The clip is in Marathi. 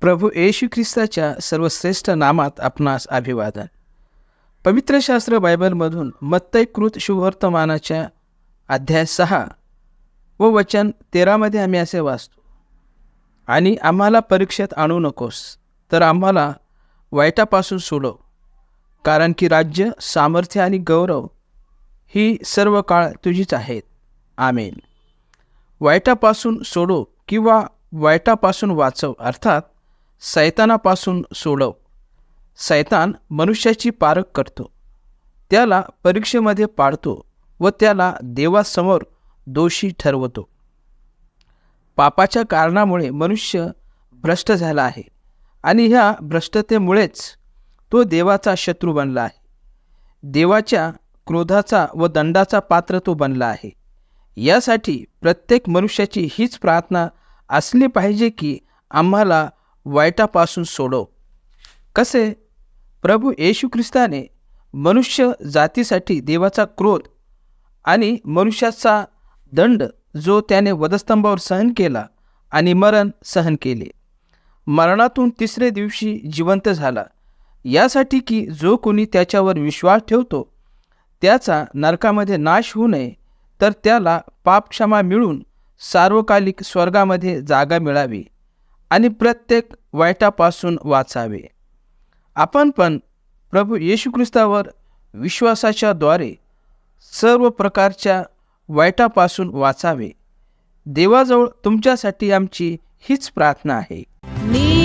प्रभू येशू ख्रिस्ताच्या सर्वश्रेष्ठ नामात आपणास अभिवादन. पवित्र शास्त्र बायबलमधून मत्तयकृत शुभवर्तमानाच्या अध्याय सहा व वचन तेरामध्ये आम्ही असे वाचतो आणि आम्हाला परीक्षेत आणू नकोस तर आम्हाला वाईटापासून सोडव कारण की राज्य सामर्थ्य आणि गौरव ही सर्व काळ तुझीच आहेत. आमेन. वाईटापासून सोडव किंवा वाईटापासून वाचव अर्थात सैतानापासून सोडव. सैतान मनुष्याची पारख करतो. त्याला परीक्षेमध्ये पाडतो व त्याला देवासमोर दोषी ठरवतो. पापाच्या कारणामुळे मनुष्य भ्रष्ट झाला आहे आणि ह्या भ्रष्टतेमुळेच तो देवाचा शत्रू बनला आहे. देवाच्या क्रोधाचा व दंडाचा पात्र तो बनला आहे. यासाठी प्रत्येक मनुष्याची हीच प्रार्थना असली पाहिजे की आम्हाला वाईटापासून सोडव कसे? प्रभू येशू ख्रिस्ताने मनुष्य जातीसाठी देवाचा क्रोध आणि मनुष्याचा दंड जो त्याने वधस्तंभावर सहन केला आणि मरण सहन केले. मरणातून तिसरे दिवशी जिवंत झाला. यासाठी की जो कोणी त्याच्यावर विश्वास ठेवतो त्याचा नरकामध्ये नाश होऊ नये तर त्याला पापक्षमा मिळून सार्वकालिक स्वर्गामध्ये जागा मिळावी आणि प्रत्येक वाईटापासून वाचावे. आपण पण प्रभू येशू ख्रिस्तावर विश्वासाच्या द्वारे सर्व प्रकारच्या वाईटापासून वाचावे. देवाजवळ तुमच्यासाठी आमची हीच प्रार्थना आहे. मी